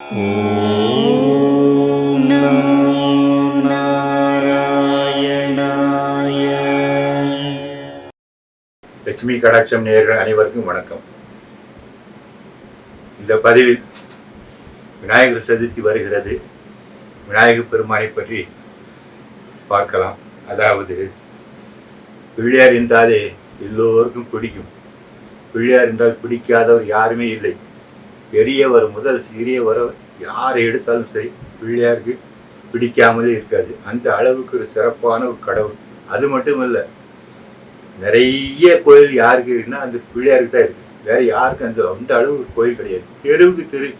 ॐ नमो नारायणाय லட்சுமி கடாட்சம் நேயர்கள் அனைவருக்கும் வணக்கம் இந்த பதிவில் விநாயகர் சதுர்த்தி வருகிறது விநாயகர் பெருமானை பற்றி பார்க்கலாம் அதாவது பிள்ளையார் என்றாலே எல்லோருக்கும் பிடிக்கும் பிள்ளையார் என்றால் பிடிக்காதவர் யாருமே இல்லை பெரியவர் முதல் சிறியவர் யாரை எடுத்தாலும் சரி பிள்ளையாருக்கு பிடிக்காமலே இருக்காது. அந்த அளவுக்கு ஒரு சிறப்பான ஒரு கடவுள். அது மட்டும் இல்லை நிறைய கோயில் யாருக்கு இருக்குன்னா அந்த பிள்ளையாருக்கு தான் இருக்குது வேற யாருக்கும் அந்த அந்த அளவு ஒரு கோயில் கிடையாது. தெருவுக்கு தெரு.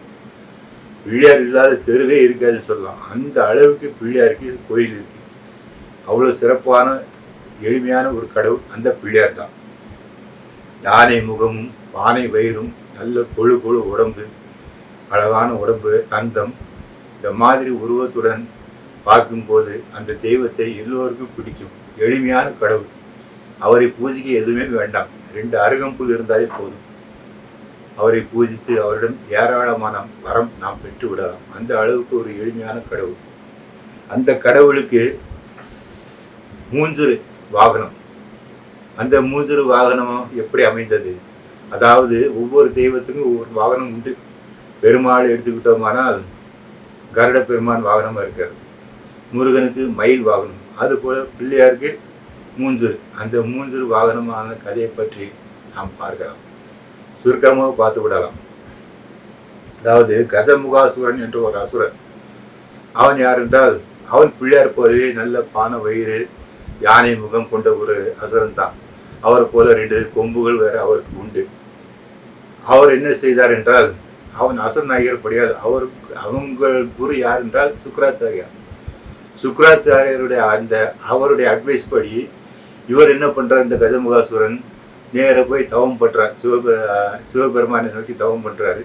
பிள்ளையார் இல்லாத தெருவே இருக்காதுன்னு சொல்லலாம். அந்த அளவுக்கு பிள்ளையாருக்கு கோயில் இருக்கு. அவ்வளோ சிறப்பான எளிமையான ஒரு கடவுள் அந்த பிள்ளையார் தான். யானை முகமும் பானை வயிறும் நல்ல கொழு கொழு உடம்பு அழகான உடம்பு தந்தம். இந்த மாதிரி உருவத்துடன் பார்க்கும்போது அந்த தெய்வத்தை எல்லோருக்கும் பிடிக்கும். எளிமையான கடவுள். அவரை பூஜிக்க எதுவுமே வேண்டாம். ரெண்டு அருகம்புல் இருந்தாலே போதும். அவரை பூஜித்து அவரிடம் ஏராளமான வரம் நாம் பெற்று விடலாம். அந்த அளவுக்கு ஒரு எளிமையான கடவுள். அந்த கடவுளுக்கு மூஞ்சுரு வாகனம். அந்த மூஞ்சுரு வாகனம் எப்படி அமைந்தது? அதாவது ஒவ்வொரு தெய்வத்துக்கும் ஒவ்வொரு வாகனம் உண்டு. பெருமாள் எடுத்துக்கிட்டோமானால் கருட பெருமான் வாகனமாக இருக்கிறது. முருகனுக்கு மயில் வாகனம். அதுபோல் பிள்ளையாருக்கு மூஞ்சூர். அந்த மூஞ்சூர் வாகனமான கதையை பற்றி நாம் பார்க்கலாம். சுருக்கமாக பார்த்து விடலாம். அதாவது கதமுகாசுரன் என்ற ஒரு அசுரன். அவன் யார் என்றால் அவன் பிள்ளையார் போலவே நல்ல பான வயிறு யானை முகம் கொண்ட ஒரு அசுரன் தான். அவர் போல ரெண்டு கொம்புகள் வேற அவருக்கு உண்டு. அவர் என்ன செய்தார் என்றால் அவன் அசுரன் ஆகியபடியால் அவர் அவங்க குரு யார் என்றால் சுக்கராச்சாரியார் சுக்கராச்சாரியருடைய அந்த அவருடைய அட்வைஸ் படி இவர் என்ன பண்ணுறார் இந்த கஜமுகாசுரன்? நேராக போய் தவம் பண்றார். சிவபெ சிவபெருமானை நோக்கி தவம் பண்ணுறாரு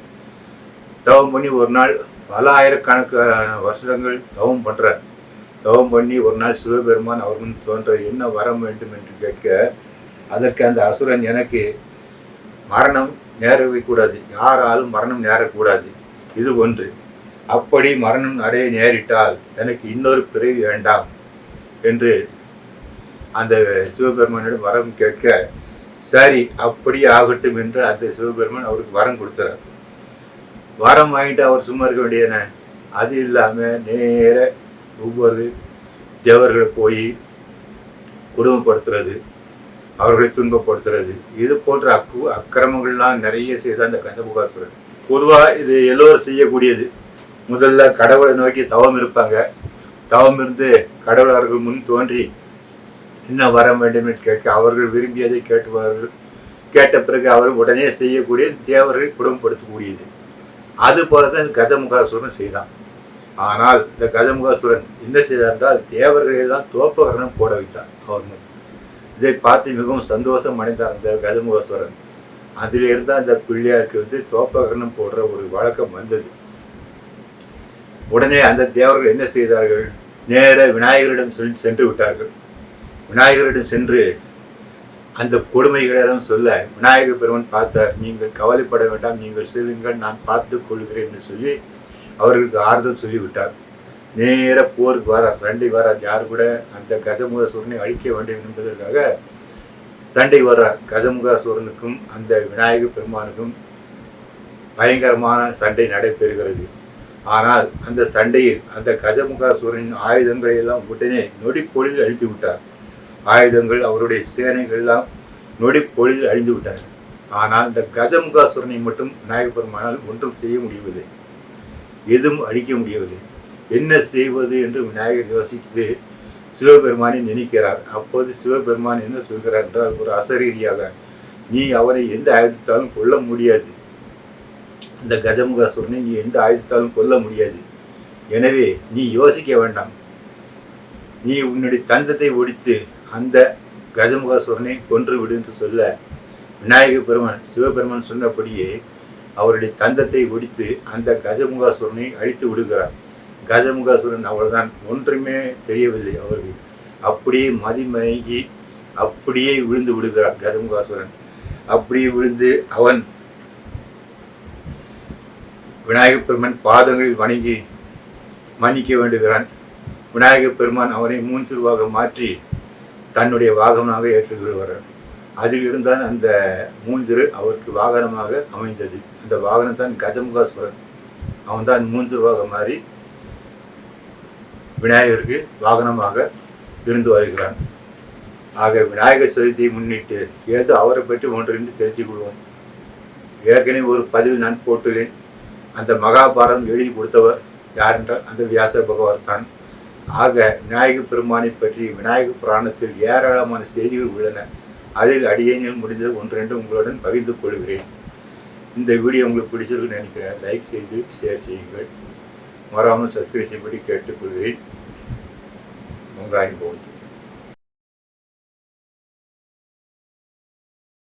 தவம் பண்ணி ஒரு நாள் பல ஆயிரக்கணக்கான வருஷங்கள் தவம் பண்ணுறார் தவம் பண்ணி ஒரு நாள் சிவபெருமான் அவர் முன் தோன்ற என்ன வர வேண்டும்? என்று கேட்க அதற்கு அந்த அசுரன் எனக்கு மரணம் நேரவே கூடாது யாராலும் மரணம் நேரக்கூடாது. இது ஒன்று. அப்படி மரணம் அடைய நேரிட்டால் எனக்கு இன்னொரு பிறவி வேண்டாம் என்று அந்த சிவபெருமானிடம் வரம் கேட்க சரி அப்படி ஆகட்டும் என்று அந்த சிவபெருமான் அவருக்கு வரம் கொடுத்தார் வரம் வாங்கிட்டு அவர் சும்மா இருக்க வேண்டியன அது இல்லாமல் நேர ஒவ்வொரு தேவர்களை போய் குடும்பப்படுத்துறது. அவர்களை துன்பப்படுத்துறது. இது போன்ற அக்கு அக்கிரமங்கள்லாம் நிறைய செய்த அந்த கந்தமுகாசுரன் பொதுவாக இது எல்லோரும் செய்யக்கூடியது. முதல்ல கடவுளை நோக்கி தவம் இருப்பாங்க. தவம் இருந்து கடவுள் அவர்கள் முன் தோன்றி என்ன வர வேண்டும் என்று கேட்க அவர்கள் விரும்பியதை கேட்டுவார்கள். கேட்ட பிறகு அவர் உடனே செய்யக்கூடிய தேவர்களை குடும்பப்படுத்தக்கூடியது அது போல தான் கஜமுகாசுரன் செய்தான். ஆனால் இந்த கஜமுகாசுரன் என்ன செய்தார் என்றால் தேவர்களை தான் தோப்பகரணம் போட வைத்தார். அவர் இதை பார்த்து மிகவும் சந்தோஷம் அடைந்தார் அந்த கஜமுகஸ்வரன். அதிலிருந்து அந்த பிள்ளையாருக்கு வந்து தோப்பகரணம் போடுற ஒரு வழக்கம் வந்தது. உடனே அந்த தேவர்கள் என்ன செய்தார்கள்? நேர விநாயகரிடம் சென்று சென்று விட்டார்கள். விநாயகரிடம் சென்று அந்த கொடுமைகளிடம் சொல்ல விநாயகர் பெருமன் பார்த்தார் நீங்கள் கவலைப்பட வேண்டாம் நீங்கள் செல்லுங்கள் நான் பார்த்து கொள்கிறேன் என்று சொல்லி அவர்களுக்கு ஆறுதல் சொல்லிவிட்டார். நேர போருக்கு வரார் சண்டை வரார் யார் கூட அந்த கஜமுகாசுரனை அழிக்க வேண்டும் என்பதற்காக சண்டை வர்றார் கஜமுகாசுரனுக்கும் அந்த விநாயகர் பெருமானுக்கும் பயங்கரமான சண்டை நடைபெறுகிறது. ஆனால் அந்த சண்டையில் அந்த கஜமுகாசுரனின் ஆயுதங்களை எல்லாம் உடனே நொடிப்பொழுதில் அழித்து விட்டார். ஆயுதங்கள் அவருடைய சேனைகள் எல்லாம் நொடிப்பொழுதில் அழிந்து விட்டார் ஆனால் இந்த கஜமுகாசுரனை மட்டும் விநாயகர் பெருமானால் ஒன்றும் செய்ய முடியவில்லை. எதுவும் அழிக்க முடியவில்லை. என்ன செய்வது என்று விநாயகர் யோசித்து சிவபெருமானை நினைக்கிறார். அப்போது சிவபெருமான் என்ன சொல்கிறார் என்றால் ஒரு அசரீரியாக நீ அவனை எந்த ஆயுதத்தாலும் கொல்ல முடியாது. இந்த கஜமுகாசுரனை நீ எந்த ஆயுதத்தாலும் கொல்ல முடியாது. எனவே நீ யோசிக்க வேண்டாம். நீ உன்னுடைய தந்தத்தை ஒடித்து அந்த கஜமுகாசுரனை கொன்று விடு என்று சொல்ல விநாயகர் பெருமான் சிவபெருமான் சொன்னபடியே அவருடைய தந்தத்தை ஒடித்து அந்த கஜமுகாசுரனை அழித்து விடுகிறார். கஜமுகாசுரன் அவ்வளவுதான் ஒன்றுமே தெரியவில்லை அவருக்கு. அப்படியே மதிமயங்கி அப்படியே விழுந்து விடுகிறார் கஜமுகாசுரன் அப்படியே விழுந்து அவன் விநாயகப் பெருமான் பாதங்களில் வணங்கி மன்னிக்க வேண்டுகிறான். விநாயகப் பெருமான் அவனை மூன்சுருவாக மாற்றி தன்னுடைய வாகனமாக ஏற்றுக்கொள்கிறார். அதில் இருந்தான் அந்த மூஞ்சிறு அவருக்கு வாகனமாக அமைந்தது. அந்த வாகனம் தான் கஜமுகாசுரன் அவன் தான் மூன்சிறுவாக மாறி விநாயகருக்கு வாகனமாக இருந்து வருகிறான். ஆக விநாயகர் சதுர்த்தியை முன்னிட்டு ஏதோ அவரை பற்றி ஒன்றென்று தெரிஞ்சு கொள்வோம். ஏற்கனவே ஒரு பதிவு நான் போட்டுள்ளேன். அந்த மகாபாரதம் எழுதி கொடுத்தவர் யார் என்றால் அந்த வியாச பகவான் தான். ஆக விநாயக பெருமானை பற்றி விநாயக புராணத்தில் ஏராளமான செய்திகள் உள்ளன. அதில் அடியேனில் முடிந்தது ஒன்று ரெண்டு உங்களுடன் பகிர்ந்து கொள்கிறேன். இந்த வீடியோ உங்களுக்கு பிடிச்சிருக்குன்னு நினைக்கிறேன். லைக் செய்து ஷேர் செய்யுங்கள். மறாமல் சப்ஸ்கிரைப் செய்யும்படி கேட்டுக்கொள்கிறேன் உங்கள் அனுபவம்